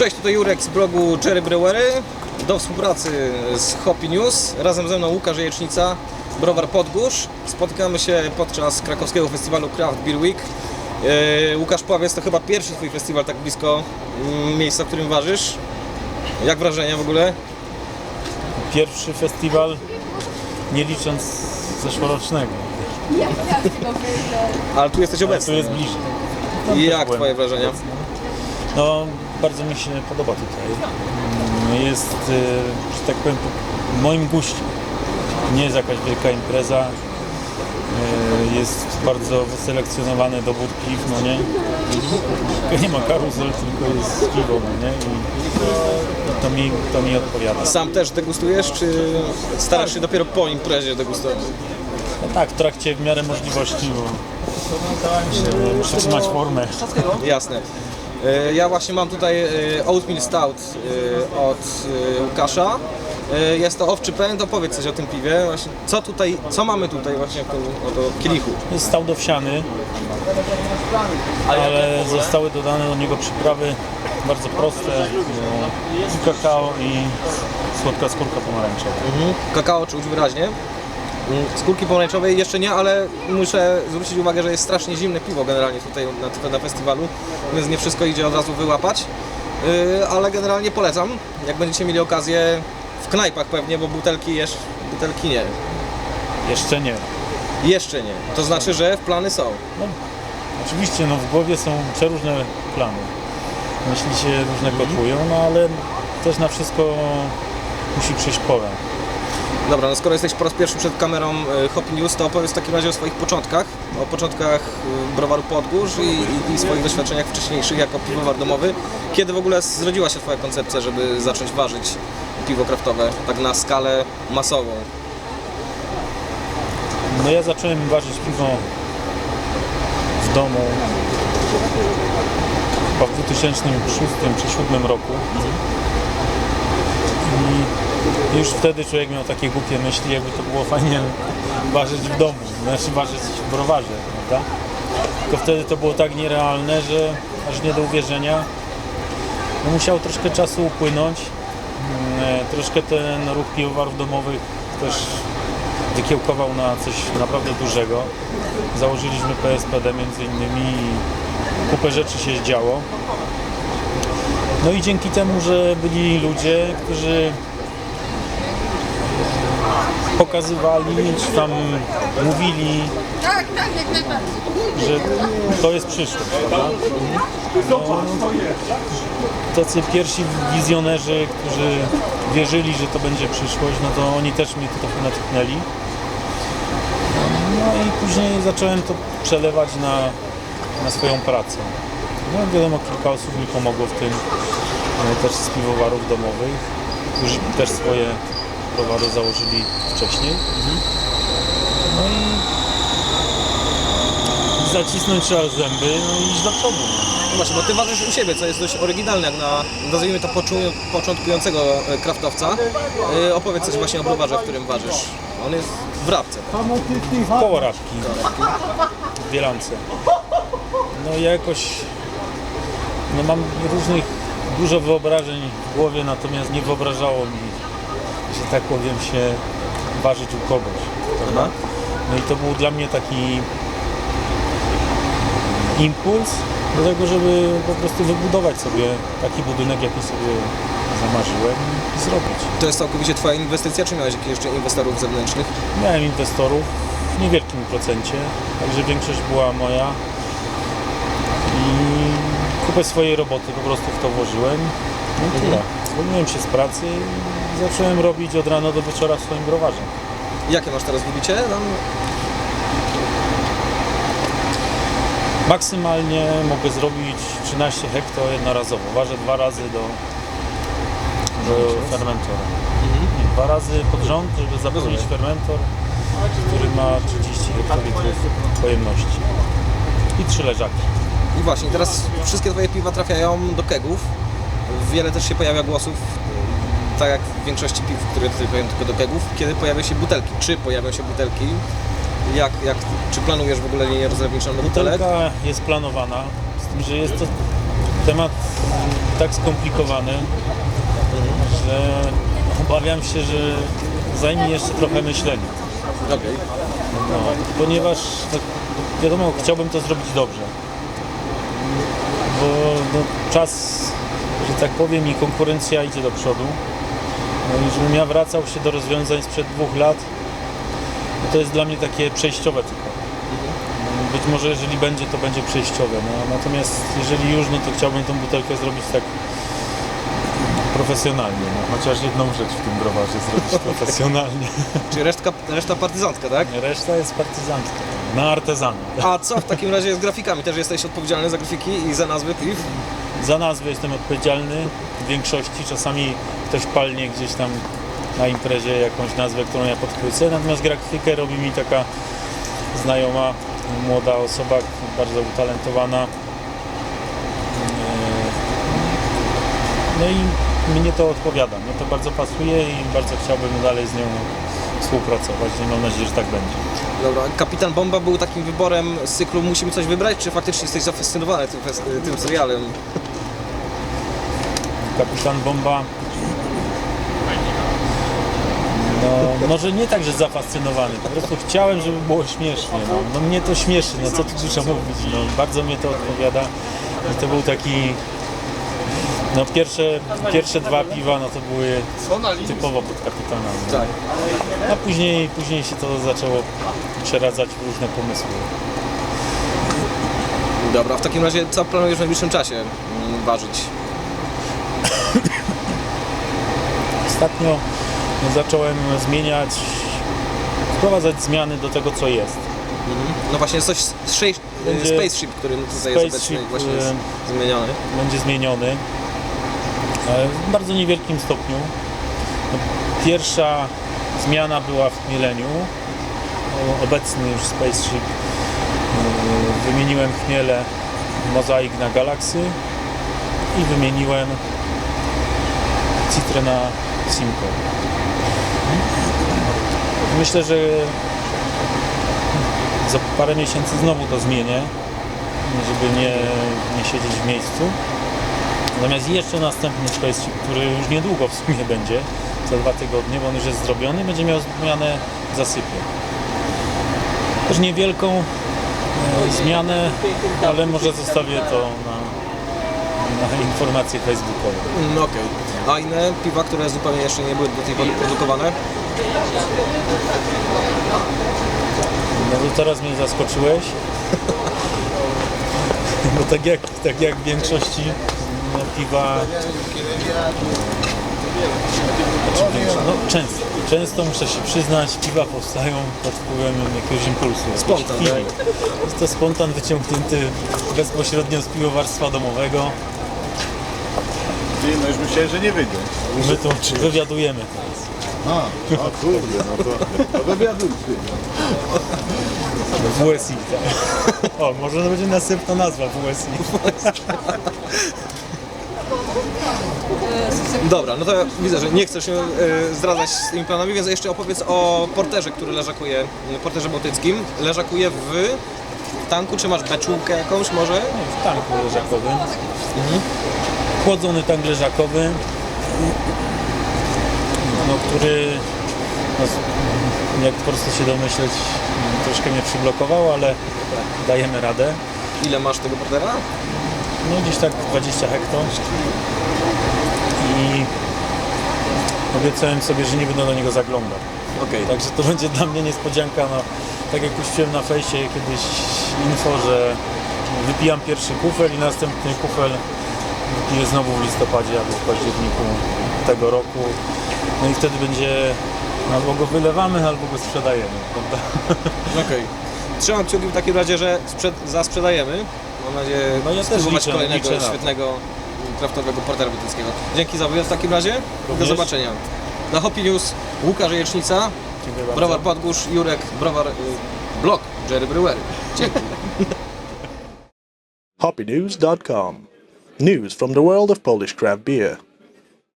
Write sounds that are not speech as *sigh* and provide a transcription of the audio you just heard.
Cześć, tutaj Jurek z blogu Cherry Brewery. Do współpracy z Hopi News. Razem ze mną Łukasz Jajecznica, Browar Podgórz. Spotykamy się podczas krakowskiego festiwalu Craft Beer Week. E, Łukasz Pławiec to chyba pierwszy Twój festiwal tak blisko mm, miejsca, w którym ważysz. Jak wrażenia w ogóle? Pierwszy festiwal, nie licząc zeszłorocznego. Ale tu jesteś Ale tu obecny. jest bliżej. I też jak byłem Twoje wrażenia? No, bardzo mi się podoba tutaj. Jest, e, że tak powiem, po moim guście. Nie jest jakaś wielka impreza. E, Jest bardzo wyselekcjonowany dobór piw, no nie? Nie ma karuzel, tylko jest piwo, no nie? I to mi, to mi odpowiada. Sam też degustujesz, czy starasz się dopiero po imprezie degustować? No tak, w trakcie w miarę możliwości, bo muszę trzymać formę. Jasne. E, Ja właśnie mam tutaj e, Oatmeal Stout e, od Łukasza. Jest to owczy pęd, opowiedz coś o tym piwie. Właśnie, co tutaj, co mamy tutaj właśnie tym oto kielichu? Jest stał dowsiany, ale zostały dodane do niego przyprawy bardzo proste. I kakao i słodka skórka pomarańczowa. Mhm. Kakao czuć wyraźnie. Skórki pomarańczowej jeszcze nie, ale muszę zwrócić uwagę, że jest strasznie zimne piwo generalnie tutaj na, na festiwalu, więc nie wszystko idzie od razu wyłapać. Yy, ale generalnie polecam, jak będziecie mieli okazję w knajpach pewnie, bo butelki jeszcze, butelki nie. Jeszcze nie. Jeszcze nie. To znaczy, że w plany są. No, oczywiście no, w głowie są przeróżne plany. Myśli się różne gotują, no ale też na wszystko musi przyjść pora. Dobra, no skoro jesteś po raz pierwszy przed kamerą y, Hopi News, to opowiedz w takim razie o swoich początkach, o początkach y, browaru Podgórz i, i, i swoich doświadczeniach wcześniejszych jako piwowar domowy. Kiedy w ogóle zrodziła się Twoja koncepcja, żeby zacząć ważyć piwo kraftowe tak na skalę masową? No ja zacząłem ważyć piwo w domu chyba w 2006 czy 2007 roku. I już wtedy człowiek miał takie głupie myśli, jakby to było fajnie ważyć w domu, znaczy ważyć w browarze, prawda? Tylko wtedy to było tak nierealne, że aż nie do uwierzenia. No musiał troszkę czasu upłynąć. Mm, e, Troszkę ten ruch piwowarów domowych też wykiełkował na coś naprawdę dużego. Założyliśmy PSPD między innymi i kupę rzeczy się działo. No i dzięki temu, że byli ludzie, którzy pokazywali, czy tam mówili, że to jest przyszłość? No, tacy pierwsi wizjonerzy, którzy wierzyli, że to będzie przyszłość, no to oni też mnie trochę natchnęli. No i później zacząłem to przelewać na, na swoją pracę. No wiadomo, kilka osób mi pomogło w tym, e, też z piwowarów domowych, którzy też swoje browary założyli wcześniej. No i zacisnąć trzeba zęby, no i iść do przodu. No właśnie, bo Ty ważysz u siebie, co jest dość oryginalne, jak na, nazwijmy to, poczu- początkującego e, kraftowca. Y, opowiedz coś właśnie o browarze, w którym ważysz. On jest w Rabce. Koło rabki w Bielance. No ja jakoś no mam różnych, dużo wyobrażeń w głowie, natomiast nie wyobrażało mi, że tak powiem, się ważyć u kogoś. Prawda? No i to był dla mnie taki impuls do tego, żeby po prostu wybudować sobie taki budynek, jaki sobie zamarzyłem i zrobić. To jest całkowicie Twoja inwestycja, czy miałeś jakichś jeszcze inwestorów zewnętrznych? Miałem inwestorów w niewielkim procencie, także większość była moja i kupę swojej roboty po prostu w to włożyłem. No tyle. Zwolniłem się z pracy i zacząłem robić od rana do wieczora w swoim browarze. Jakie masz teraz wybicie? No, Maksymalnie mogę zrobić 13 hekto jednorazowo. Ważę dwa razy do, do fermentora. Nie, Dwa razy pod rząd, żeby zapełnić fermentor, który ma 30 hektolitrów pojemności. I trzy leżaki. I właśnie, teraz wszystkie Twoje piwa trafiają do kegów. Wiele też się pojawia głosów, tak jak w większości piw, które trafiają tylko do kegów, kiedy pojawiają się butelki. Czy pojawią się butelki? Jak, jak, czy planujesz w ogóle linię rozlewniczą do butelek? Butelka jest planowana, z tym, że jest to temat tak skomplikowany, że obawiam się, że zajmie jeszcze trochę myślenia. Okej. No, ponieważ no, wiadomo, chciałbym to zrobić dobrze. Bo no, czas, że tak powiem, i konkurencja idzie do przodu. No i żebym ja wracał się do rozwiązań sprzed dwóch lat, no to jest dla mnie takie przejściowe tylko. Być może jeżeli będzie, to będzie przejściowe. No, natomiast jeżeli już, no to chciałbym tą butelkę zrobić tak profesjonalnie. No, chociaż jedną rzecz w tym browarze zrobić *laughs* profesjonalnie. Czyli resztka, reszta partyzantka, tak? Reszta jest partyzantka. Na artezana. A co w takim razie z grafikami? Też jesteś odpowiedzialny za grafiki i za nazwy piw? Za nazwę jestem odpowiedzialny w większości. Czasami ktoś palnie gdzieś tam na imprezie jakąś nazwę, którą ja podchwycę. Natomiast grafikę robi mi taka znajoma, młoda osoba, bardzo utalentowana. Eee, No i mnie to odpowiada. Mnie to bardzo pasuje i bardzo chciałbym dalej z nią współpracować i mam nadzieję, że tak będzie. Dobra, Kapitan Bomba był takim wyborem z cyklu Musimy coś wybrać, czy faktycznie jesteś zafascynowany tym, tym serialem? Kapitan Bomba. No, może nie tak, że zafascynowany, po prostu chciałem, żeby było śmiesznie. No, no mnie to śmieszy, no co tu dużo mówić, no, bardzo mnie to odpowiada. I to był taki, no pierwsze, pierwsze dwa piwa, no to były typowo pod kapitana. No. Tak. A później, później się to zaczęło przeradzać w różne pomysły. Dobra, w takim razie co planujesz w najbliższym czasie mm, ważyć? Ostatnio zacząłem zmieniać, wprowadzać zmiany do tego, co jest. No właśnie jest coś z sze- Będzie- Spaceship, który tutaj jest obecny właśnie jest y- zmieniony. będzie zmieniony e, w bardzo niewielkim stopniu. No, Pierwsza zmiana była w chmieleniu. O, Obecny już Spaceship e, wymieniłem chmiele Mozaik na Galaxy i wymieniłem Citrę na Simcoe. Myślę, że za parę miesięcy znowu to zmienię, żeby nie, nie siedzieć w miejscu. Natomiast jeszcze następny spaceship, który już niedługo w sumie będzie, za dwa tygodnie, bo on już jest zrobiony, będzie miał zmianę w zasypie. Też niewielką e, zmianę, ale może zostawię to na, na informacje facebookowe. No okej. A inne piwa, które zupełnie jeszcze nie były do tej pory produkowane? No to teraz mnie zaskoczyłeś. *laughs* Bo tak jak, tak jak w większości no, piwa. Znaczy większo- No, często, często muszę się przyznać, piwa powstają pod wpływem jakiegoś impulsu. jakiejś Spontan, chwili. tak? Jest to spontan wyciągnięty bezpośrednio z piwowarstwa domowego. Ty, no już myślałem, że nie wyjdę. My tu wywiadujemy teraz. A, a kurde, no to, to wywiadujcie. WSI. Tak. O, może to będzie następna nazwa WSI. Dobra, no to ja widzę, że nie chcesz się e, zdradzać z tymi planami, więc jeszcze opowiedz o porterze, który leżakuje, porterze bałtyckim. Leżakuje w tanku, czy masz beczułkę jakąś może? w tanku leżakowym. Chłodzony tank leżakowy, no, który, no, jak po prostu się domyśleć, troszkę mnie przyblokował, ale dajemy radę. Ile masz tego portera? No gdzieś tak 20 hekto. I obiecałem sobie, że nie będę do niego zaglądał. Okej. Także to będzie dla mnie niespodzianka. No, tak jak puściłem na fejsie kiedyś info, że wypijam pierwszy kufel i następny kufel wypiję znowu w listopadzie albo w październiku tego roku. No i wtedy będzie albo go wylewamy, albo go sprzedajemy. Prawda? *laughs* Okej. Trzymam kciuki w takim razie, że sprzed, zasprzedajemy. Mam nadzieję, No ja też spróbować liczę- kolejnego liczę świetnego kraftowego portera brytyjskiego. Dzięki za wywiad w takim razie. Do Również. zobaczenia. Na Hopi News Łukasz Jecznica. Browar Podgórz, Jurek, Browar y, Blog, Jerry Brewery. Dzięki. *laughs* hoppynews.com. News from the world of Polish craft beer.